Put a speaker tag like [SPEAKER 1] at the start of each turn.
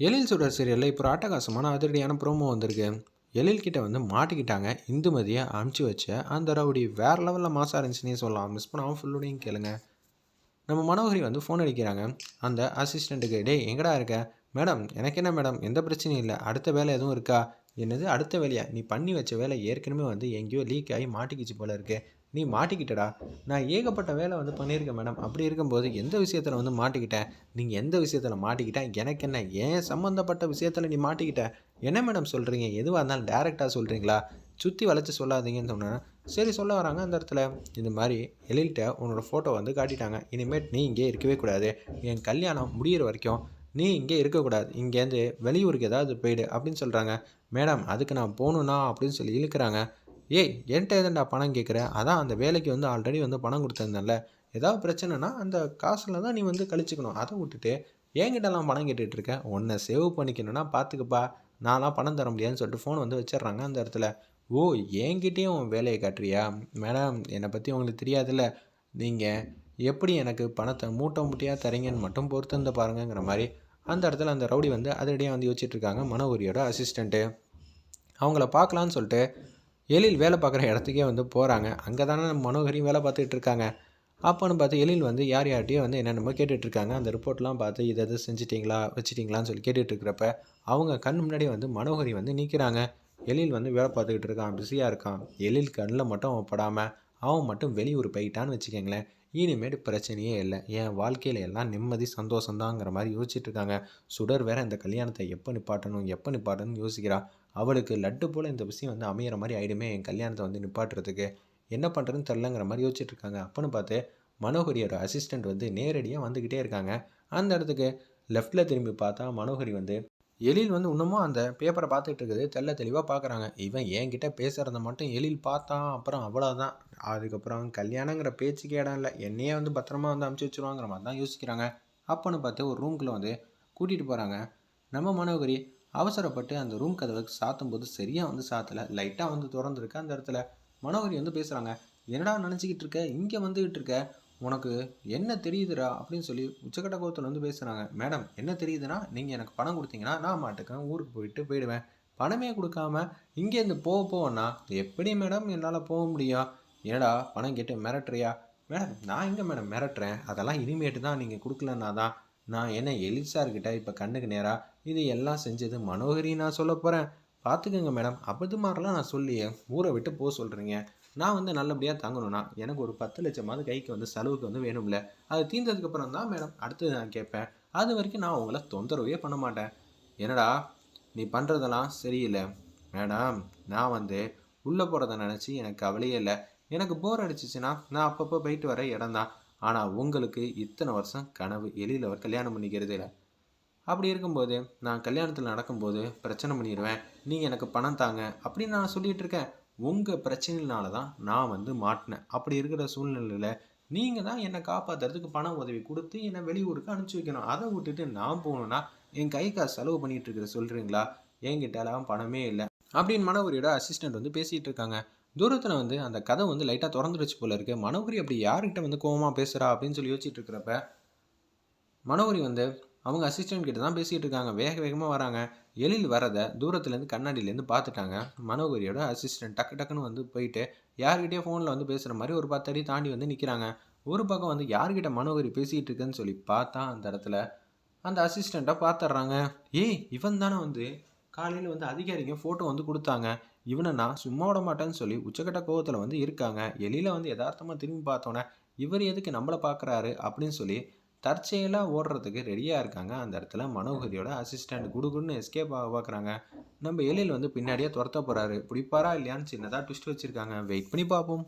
[SPEAKER 1] எழில் சுடர் சீரியலில் இப்போ ஆட்டகாசமான அட்டகாசமான அதிரடியான ப்ரோமோ வந்திருக்கு. எழில்கிட்ட வந்து மாட்டிக்கிட்டாங்க. இந்துமதியை அமுச்சு வச்ச அந்த ரவுடி வேறு லெவலில் மாசாக இருந்துச்சுன்னே சொல்லலாம். மிஸ் பண்ணாமல் ஃபுல்லோடையும் கேளுங்க. நம்ம மனோகரி வந்து ஃபோன் அடிக்கிறாங்க. அந்த அசிஸ்டண்ட்டுக்கு டேய் எங்கடா இருக்க? மேடம் எனக்கு என்ன மேடம்? எந்த பிரச்சனையும் இல்லை. அடுத்த வேலை எதுவும் இருக்கா? என்னது? அடுத்த வேலையா? நீ பண்ணி வச்ச வேலை ஏற்கனவே வந்து எங்கேயோ லீக் ஆகி மாட்டிக்கிச்சு போல இருக்கு. நீ மாட்டிக்கிட்டடா. நான் ஏகப்பட்ட வேலை வந்து பண்ணியிருக்கேன் மேடம். அப்படி இருக்கும்போது எந்த விஷயத்தில் வந்து மாட்டிக்கிட்டேன் நீங்கள் எந்த விஷயத்தில் மாட்டிக்கிட்டேன் எனக்கு என்ன ஏன் சம்மந்தப்பட்ட விஷயத்தில் நீ மாட்டிக்கிட்ட? என்ன மேடம் சொல்கிறீங்க எதுவாக இருந்தாலும் டேரெக்டாக சொல்கிறீங்களா சுற்றி வளைச்சி சொல்லாதீங்கன்னு சொன்னேன். சரி சொல்ல வராங்க அந்த இடத்துல. இந்த மாதிரி எழில்கிட்ட உன்னோட ஃபோட்டோ வந்து காட்டிட்டாங்க. இனிமேட் நீ இங்கே இருக்கவே கூடாது. என் கல்யாணம் முடியிற வரைக்கும் நீ இங்கே இருக்கக்கூடாது இங்கேருந்து வெளியூருக்கு ஏதாவது போயிடு அப்படின்னு சொல்கிறாங்க மேடம் அதுக்கு நான் போகணுன்னா அப்படின்னு சொல்லி இழுக்கிறாங்க. ஏய் என்கிட்ட எதுண்டா பணம் கேட்குற அதான் அந்த வேலைக்கு வந்து ஆல்ரெடி வந்து பணம் கொடுத்துருந்தேன்ல. ஏதாவது பிரச்சனைனா அந்த காசில் தான் நீ வந்து கழிச்சுக்கணும். அதை விட்டுட்டு என்கிட்டலாம் பணம் கேட்டுட்டு இருக்க. உன்னை சேவ் பண்ணிக்கணும்னா பார்த்துக்குப்பா நான்லாம் பணம் தர முடியாதுன்னு சொல்லிட்டு ஃபோன் வந்து வச்சிடுறாங்க அந்த இடத்துல. ஓ என்கிட்டயும் உன் வேலையை காட்டுறியா? மேடம் என்னை பற்றி உங்களுக்கு தெரியாதுல்ல. நீங்கள் எப்படி எனக்கு பணத்தை மூட்டை மூட்டையாக தரீங்கன்னு மட்டும் பொறுத்து வந்து பாருங்கங்கிற மாதிரி அந்த இடத்துல அந்த ரவுடி வந்து அதிரடியாக வந்து யோசிச்சுட்டு இருக்காங்க மனோகரியோட அசிஸ்டண்ட்டு அவங்கள பார்க்கலான்னு சொல்லிட்டு எழில் வேலை பார்க்குற இடத்துக்கே வந்து போகிறாங்க அங்கே தானே மனோகரியும் வேலை பார்த்துட்டு இருக்காங்க. அப்போன்னு பார்த்து எழில் வந்து யார் யார்கிட்டயோ வந்து என்னென்னமோ கேட்டுட்டு இருக்காங்க. அந்த ரிப்போர்ட்லாம் பார்த்து இதை எது செஞ்சிட்டிங்களா வச்சிட்டிங்களான்னு சொல்லி கேட்டுட்டு இருக்கிறப்ப அவங்க கண் முன்னாடி வந்து மனோகரி வந்து நிற்கிறாங்க எழில் வந்து வேலை பார்த்துக்கிட்டு இருக்கான் பிஸியாக இருக்கான். எழில் கண்ணில் மட்டும் அவன் படாமல் அவன் மட்டும் வெளியூர் போயிட்டான்னு வச்சுக்கோங்களேன். இனிமேட்டு பிரச்சனையே இல்லை. என் வாழ்க்கையில் எல்லாம் நிம்மதி சந்தோஷம்தாங்கிற மாதிரி யோசிச்சுட்டு இருக்காங்க. சுடர் வேற இந்த கல்யாணத்தை எப்போ நிப்பாட்டணும் எப்போ நிப்பாட்டணும்னு யோசிக்கிறா. அவளுக்கு லட்டு போல் இந்த விஷயம் வந்து அமையிற மாதிரி ஆகிடுமே என் கல்யாணத்தை வந்து நிப்பாட்டுறதுக்கு. என்ன பண்ணுறதுன்னு தெரிலங்கிற மாதிரி யோசிச்சுட்டு இருக்காங்க. அப்போன்னு பார்த்து மனோகரியோட அசிஸ்டண்ட் வந்து நேரடியாக வந்துக்கிட்டே இருக்காங்க. அந்த இடத்துக்கு லெஃப்டில் திரும்பி பார்த்தா மனோகரி வந்து எழில் வந்து இன்னமும் அந்த பேப்பரை பார்த்துட்டு இருக்குது தெல்ல தெளிவாக பார்க்குறாங்க. இவன் என்கிட்ட பேசுகிறத மட்டும் எழில் பார்த்தான். அப்புறம் அவ்வளோதான் அதுக்கப்புறம் கல்யாணங்கிற பேச்சுக்கே இடம் இல்லை. என்னையே வந்து பத்திரமா வந்து அமுச்சு வச்சுருவாங்கிற மாதிரி தான் யோசிக்கிறாங்க. அப்போன்னு பார்த்து ஒரு ரூம்குள்ளே வந்து கூட்டிகிட்டு போகிறாங்க நம்ம மனோகரி அவசரப்பட்டு அந்த ரூம் கதவுக்கு சாத்தும் போது சரியாக வந்து சாத்தலை. லைட்டாக வந்து திறந்துருக்கு அந்த இடத்துல. மனோகரி வந்து பேசுகிறாங்க என்னடா நினச்சிக்கிட்டு இருக்க? இங்கே வந்துக்கிட்டு இருக்க? உனக்கு என்ன தெரியுதுடா அப்படின்னு சொல்லி உச்சக்கட்ட கோவத்தில் வந்து பேசுகிறாங்க மேடம் என்ன தெரியுதுன்னா நீங்கள் எனக்கு பணம் கொடுத்தீங்கன்னா நான் மாட்டுக்கேன் ஊருக்கு போயிட்டு போயிடுவேன். பணமே கொடுக்காம இங்கேருந்து போக போவேன்னா எப்படி மேடம் என்னால் போக முடியும்? என்னடா பணம் கேட்டு மிரட்டுறியா? மேடம் நான் எங்கே மேடம் மிரட்டுறேன்? அதெல்லாம் இனிமேட்டு தான் நீங்கள் கொடுக்கலன்னா தான் நான் என்ன எலிசார்கிட்ட இப்போ கண்ணுக்கு நேராக இது எல்லாம் செஞ்சது மனோகரி நான் சொல்ல போகிறேன் பார்த்துக்கோங்க மேடம் அப்படி மாதிரிலாம் நான் சொல்லி ஊரை விட்டு போக சொல்கிறீங்க நான் வந்து நல்லபடியாக தங்கணும்னா எனக்கு ஒரு பத்து லட்சமாவது கைக்கு வந்து செலவுக்கு வந்து வேணும்ல. அது தீர்ந்ததுக்கப்புறம் தான் மேடம் அடுத்தது நான் கேட்பேன். அது வரைக்கும் நான் உங்களை தொந்தரவே பண்ண மாட்டேன். என்னடா நீ பண்ணுறதெல்லாம் சரியில்லை. மேடம் நான் வந்து உள்ளே போகிறத நினச்சி எனக்கு கவலையே இல்லை. எனக்கு போர் அடிச்சிச்சுன்னா நான் அப்பப்போ போயிட்டு வர இடம் தான். ஆனால் உங்களுக்கு இத்தனை வருஷம் கனவு எளியில் அவர் கல்யாணம் பண்ணிக்கிறது இல்லை. அப்படி இருக்கும்போது நான் கல்யாணத்தில் நடக்கும்போது பிரச்சனை பண்ணிடுவேன் நீங்கள் எனக்கு பணம் தாங்க அப்படின்னு நான் சொல்லிகிட்டு இருக்கேன். உங்கள் பிரச்சனையினால தான் நான் வந்து மாட்டினேன். அப்படி இருக்கிற சூழ்நிலையில் நீங்கள் தான் என்னை காப்பாற்றுறதுக்கு பண உதவி கொடுத்து என்னை வெளியூருக்கு அனுப்பிச்சி வைக்கணும். அதை விட்டுட்டு நான் போகணுன்னா என் கை காசு செலவு பண்ணிகிட்டு இருக்கிற சொல்கிறீங்களா என்கிட்டலாம் பணமே இல்லை. அப்படின்னு மனோகரியோட அசிஸ்டண்ட் வந்து பேசிகிட்டு இருக்காங்க. தூரத்தில் வந்து அந்த கதை வந்து லைட்டாக திறந்துருச்சு போல இருக்கு. மனோகரி அப்படி யார்கிட்ட வந்து கோவமாக பேசுகிறா அப்படின்னு சொல்லி யோசிச்சுட்டு இருக்கிறப்ப மனோகரி வந்து அவங்க அசிஸ்டன்ட் கிட்ட தான் பேசிகிட்டு இருக்காங்க. வேக வேகமாக வராங்க. எழில் வரதை தூரத்துலேருந்து கண்ணாடியிலேருந்து பார்த்துட்டாங்க. மனோகரியோட அசிஸ்டன்ட் டக்கு டக்குன்னு வந்து போயிட்டு யார்கிட்டயோ ஃபோனில் வந்து பேசுகிற மாதிரி ஒரு பத்தடி தாண்டி வந்து நிற்கிறாங்க ஒரு பக்கம் வந்து யார்கிட்ட மனோகரி பேசிகிட்டு இருக்குன்னு சொல்லி பார்த்தா அந்த இடத்துல அந்த அசிஸ்டண்ட்டை பார்த்துட்றாங்க. ஏய் இவன் தானே வந்து காலையில் வந்து அதிகாரிங்க ஃபோட்டோ வந்து கொடுத்தாங்க. இவனை நான் சும்மா விட மாட்டேன்னு சொல்லி உச்சக்கட்ட கோவத்தில் வந்து இருக்காங்க. எலியில் வந்து யதார்த்தமாக திரும்பி பார்த்தோன்னே இவர் எதுக்கு நம்மளை பார்க்குறாரு அப்படின்னு சொல்லி தற்செயலாக ஓடுறதுக்கு ரெடியாக இருக்காங்க. அந்த இடத்துல மனோகரியோட அசிஸ்டண்ட் குடுகுடுன்னு எஸ்கேப் ஆக பார்க்குறாங்க நம்ம எழில் வந்து பின்னாடியே துரத்த போகிறாரு பிடிப்பாரா இல்லையான்னு சின்னதாக ட்விஸ்ட் வச்சுருக்காங்க. வெயிட் பண்ணி பார்ப்போம்.